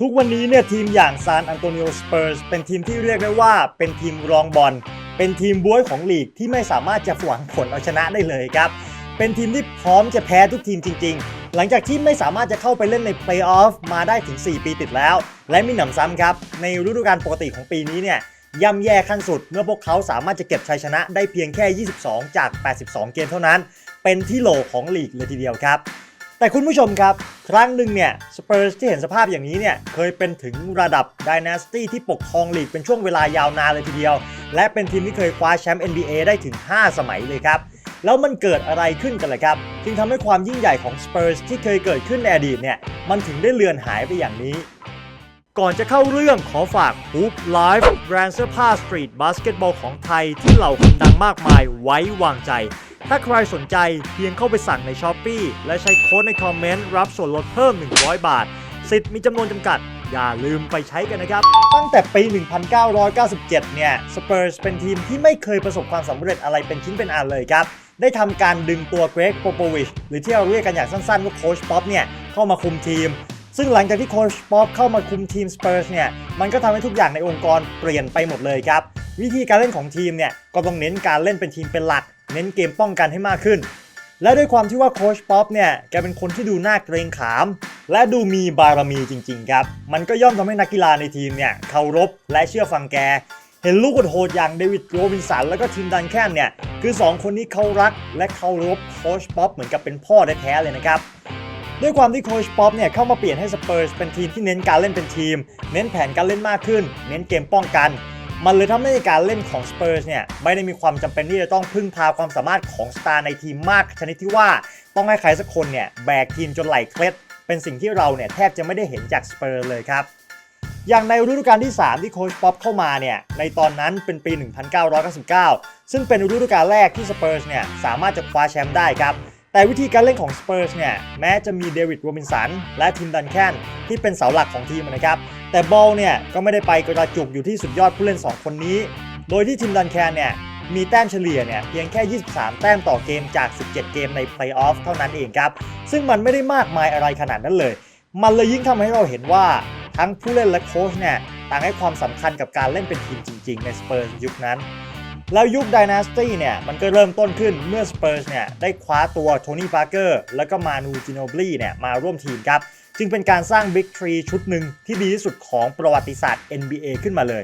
ทุกวันนี้เนี่ยทีมอย่างซานอันโตนิโอสเปอร์สเป็นทีมที่เรียกได้ว่าเป็นทีมรองบอล เป็นทีมบ้วยของลีกที่ไม่สามารถจะหวังผลเอาชนะได้เลยครับ เป็นทีมที่พร้อมจะแพ้ทุกทีมจริง ๆ หลังจากที่ไม่สามารถจะเข้าไปเล่นในเพลย์ออฟมาได้ถึง 4 ปีติดแล้ว และมีหนำซ้ำครับ ในฤดูกาลปกติของปีนี้เนี่ยย่ำแย่ขั้นสุด เมื่อพวกเขาสามารถจะเก็บชัยชนะได้เพียงแค่ 22 จาก 82 เกมเท่านั้น เป็นที่โหลของลีกเลยทีเดียวครับ แต่คุณผู้ชมครับ ครั้งหนึ่งเนี่ยสเปอร์สที่เห็นสภาพอย่างนี้เนี่ยเคยเป็นถึงระดับดินาสตี้ที่ปกครองลีกเป็นช่วงเวลายาวนานเลยทีเดียว และเป็นทีมที่เคยคว้าแชมป์ NBA ได้ถึง 5 สมัยเลยครับ แล้วมันเกิดอะไรขึ้นกันล่ะครับจึงทำให้ความยิ่งใหญ่ของสเปอร์สที่เคยเกิดขึ้นในอดีตเนี่ยมันถึงได้เลือนหายไปอย่างนี้ก่อนจะเข้าเรื่องขอฝาก Hoop Live แบรนด์เสื้อผ้าสตรีทบาสเกตบอลของไทยที่เหล่าคนดังมากมายไว้วางใจ ถ้าใครสนใจเพียงเข้าไปสั่งใน s h อ p e e และใช้โค้ดในคอมเมนต์รับส่วนลดเพิ่ม 100 บาท สิทธิ์มีจำนวนจำกัด อย่าลืมไปใช้กันนะครับ ตั้งแต่ปี 1997 เนี่ยสเปอร์สเป็นทีมที่ไม่เคยประสบความสำเร็จอะไรเป็นชิ้นเป็นอันเลยครับได้ทำการดึงตัวเกรกโปโปวิชหรือที่เราเรียกกันอย่างสั้นๆว่าโค้ชป๊อปเนี่ยเข้ามาคุมทีม ซึ่งหลังจากที่โค้ชป๊อปเข้ามาคุมทีมสเปอร์สเนี่ยมันก็ทำให้ทุกอย่างในองค์กรเปลี่ยนไปหมดเลยครับ วิธีการเล่นของทีมเนี่ยก็ต้องเน้นการเล่นเป็นทีมเป็นหลัก เน้นเกมป้องกันให้มากขึ้น และด้วยความที่ว่าโค้ชป๊อปเนี่ยแกเป็นคนที่ดูน่าเกรงขาม และดูมีบารมีจริงๆครับมันก็ย่อมทำให้นักกีฬาในทีมเนี่ยเคารพและเชื่อฟังแกเห็นลูกโหดอย่างเดวิดโรบินสันแล้วก็ทีมดันแคนเนี่ยคือ 2 คนนี้เขารักและเคารพโค้ชป๊อปเหมือนกับเป็นพ่อแท้ๆเลยนะครับด้วยความที่โค้ชป๊อปเนี่ยเข้ามาเปลี่ยนให้สเปอร์สเป็นทีมที่เน้นการเล่นเป็นทีม เน้นแผนการเล่นมากขึ้น เน้นเกมป้องกัน มันเลยทำให้การเล่นของสเปอร์สเนี่ยไม่ได้มีความจำเป็นที่จะต้องพึ่งพาความสามารถของสตาร์ในทีมมากชนิดที่ว่าต้องให้ใครสักคนเนี่ยแบกทีมจนไหลเคล็ด เป็นสิ่งที่เราเนี่ยแทบจะไม่ได้เห็นจากสเปอร์เลยครับอย่างในฤดูกาลที่ 3 ที่โค้ชป๊อปเข้ามาเนี่ย ในตอนนั้นเป็นปี 1999 ซึ่งเป็นฤดูกาลแรกที่สเปอร์สเนี่ยสามารถจะคว้าแชมป์ได้ครับ แต่วิธีการเล่นของสเปอร์สเนี่ย แม้จะมีเดวิดโรบินสันและทีมดันแคนที่เป็นเสาหลักของทีมนะครับ แต่บอลเนี่ยก็ไม่ได้ไปกระจุกอยู่ที่สุดยอดผู้เล่น 2 คนนี้ โดยที่ทีมดันแคนเนี่ยมีแต้มเฉลี่ยเนี่ยเพียงแค่ 23 แต้มต่อเกมจาก 17 เกมในเพลย์ออฟเท่านั้นเองครับ ซึ่งมันไม่ได้มากมายอะไรขนาดนั้นเลย มันเลยยิ่งทำให้เราเห็นว่าทั้งผู้เล่นและโค้ชเนี่ยต่างให้ความสำคัญกับการเล่นเป็นทีมจริง ๆ ในสเปอร์สยุคนั้น แล้วยุคด y นาสตี้เนี่ยมันก็เริ่มต้นขึ้นเมื่อสเปอร์สเนี่ยได้คว้าตัวโทนี่ปาร์เกอร์แล้วก็มานูจิโนบลีเนี่ยมาร่วมทีมครับ จึงเป็นการสร้างบิ๊กทรีชุดหนึ่งที่ดีที่สุดของประวัติศาสตร์ NBA ขึ้นมาเลย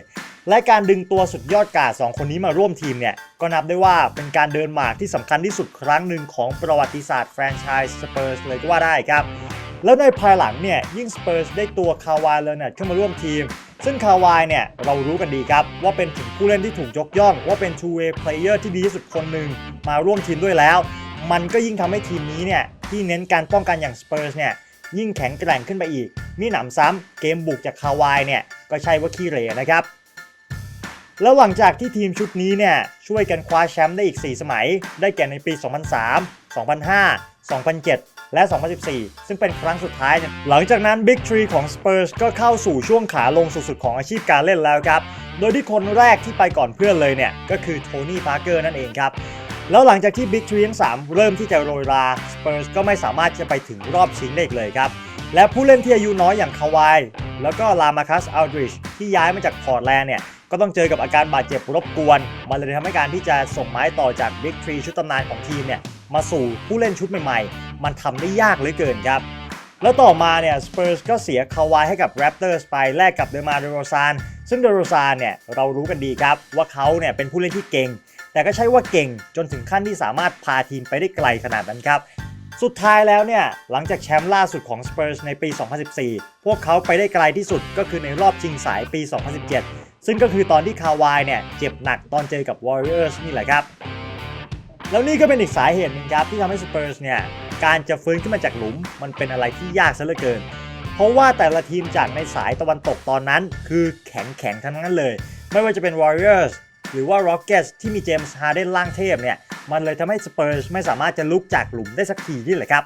และการดึงตัวสุดยอดกาด2คนนี้มาร่วมทีมเนี่ย ก็นับได้ว่าเป็นการเดินหมากที่สำคัญที่สุดครั้งหนึ่งของประวัติศาสตร์แฟรนไชส์สเปอร์สเลยก็ว่าได้ครับ แล้วในภายหลังเนี่ย ยิ่งสเปอร์สได้ตัวคาวายเลเนตเข้ามาร่วมทีม ซึ่งคาวายเนี่ยเรารู้กันดีครับ ว่าเป็นถึงผู้เล่นที่ถูกยกย่อง ว่าเป็น two way player ที่ดีที่สุดคนหนึ่งมาร่วมทีมด้วยแล้ว มันก็ยิ่งทำให้ทีมนี้เนี่ยที่เน้นการป้องกันอย่างสเปอร์สเนี่ย ยิ่งแข็งแกร่งขึ้นไปอีก มีหนำซ้ำเกมบุกจากคาวายเนี่ยก็ใช่ว่าขี้เหร่นะครับแล้วหลังจากที่ทีมชุดนี้เนี่ยช่วยกันคว้าแชมป์ได้อีก 4 สมัย ได้แก่ในปี 2003 2005 2007 และ 2014 ซึ่งเป็นครั้งสุดท้าย หลังจากนั้น Big Tree ของ Spurs ก็เข้าสู่ช่วงขาลงสุดๆของอาชีพการเล่นแล้วครับ โดยที่คนแรกที่ไปก่อนเพื่อนเลยเนี่ยก็คือโทนี่พาร์เกอร์นั่นเองครับ แล้วหลังจากที่ Big Tree ทั้ง3 เริ่มที่จะโรยรา Spurs ก็ไม่สามารถจะไปถึงรอบชิงได้อีกเลยครับ และผู้เล่นที่อายุน้อยอย่างคาวาย แล้วก็ลามาคัสอัลดริชที่ย้ายมาจากพอร์ตแลนด์เนี่ย ก็ต้องเจอกับอาการบาดเจ็บรบกวน มันเลยทำให้การที่จะส่งไม้ต่อจาก Big Tree ชุดตำนานของทีมเนี่ยมาสู่ผู้เล่นชุดใหม่ๆ มันทำได้ยากเหลือเกินครับแล้วต่อมาเนี่ยสเปอร์สก็เสียคาวายให้กับ Raptors ไปแลกกับเดมาเดโรซานซึ่งเดโรซานเนี่ยเรารู้กันดีครับว่าเขาเนี่ยเป็นผู้เล่นที่เก่ง แต่ก็ใช่ว่าเก่งจนถึงขั้นที่สามารถพาทีมไปได้ไกลขนาดนั้นครับสุดท้ายแล้วเนี่ย หลังจากแชมป์ล่าสุดของ Spurs ในปี 2014 พวกเขาไปได้ไกลที่สุดก็คือในรอบชิงสายปี 2017 ซึ่งก็คือตอนที่คาวายเนี่ย เจ็บหนักตอนเจอกับ Warriors นี่แหละครับ แล้วนี่ก็เป็นอีกสาเหตุหนึ่งครับ ที่ทำให้ Spurs เนี่ย การจะฟื้นขึ้นมาจากหลุม มันเป็นอะไรที่ยากซะเหลือเกิน เพราะว่าแต่ละทีมจากในสายตะวันตกตอนนั้น คือแข็งแข็งทั้งนั้นเลย ไม่ว่าจะเป็น Warriors หรือว่า Rockets ที่มีเจมส์ฮาร์เดนล่างเทพเนี่ย มันเลยทำให้ Spurs ไม่สามารถจะลุกจากหลุมได้สักทีนี่แหละครับ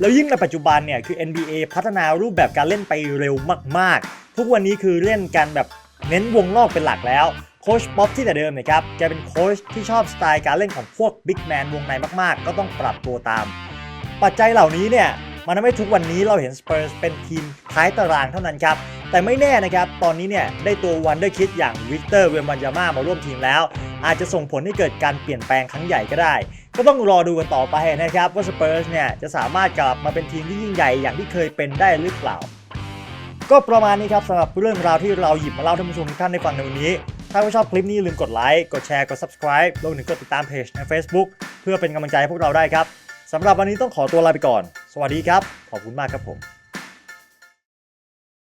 แล้วยิ่งในปัจจุบันเนี่ย คือ NBA พัฒนารูปแบบการเล่นไปเร็วมากๆ ทุกวันนี้คือเล่นกันแบบเน้นวงนอกเป็นหลักแล้วโค้ชป๊อปที่แต่เดิมเนี่ยครับแกเป็นโค้ชที่ชอบสไตล์การเล่นของพวกบิ๊กแมนวงในมากๆ ก็ต้องปรับตัวตาม ปัจจัยเหล่านี้เนี่ยมันทำให้ทุกวันนี้เราเห็นสเปอร์สเป็นทีมท้ายตารางเท่านั้นครับ แต่ไม่แน่นะครับ ตอนนี้เนี่ยได้ตัววันเดอร์คิดอย่างวิกเตอร์เวมันยาม่ามาร่วมทีมแล้ว อาจจะส่งผลให้เกิดการเปลี่ยนแปลงครั้งใหญ่ก็ได้ ก็ต้องรอดูกันต่อไปนะครับ ว่าสเปอร์สเนี่ยจะสามารถกลับมาเป็นทีมที่ยิ่งใหญ่อย่างที่เคยเป็นได้หรือเปล่า ก็ประมาณนี้ครับสำหรับเรื่องราวที่เราหยิบมาเล่าท่านผู้ชมทุกท่านได้ฟังในวันนี้ ถ้าชอบคลิปนี้ลืมกดไลค์กดแชร์กด subscribe รวมถึงกดติดตามเพจใน Facebook เพื่อเป็นกำลังใจให้พวกเราได้ครับสำหรับวันนี้ต้องขอตัวลาไปก่อน สวัสดีครับ ขอบคุณมากครับผม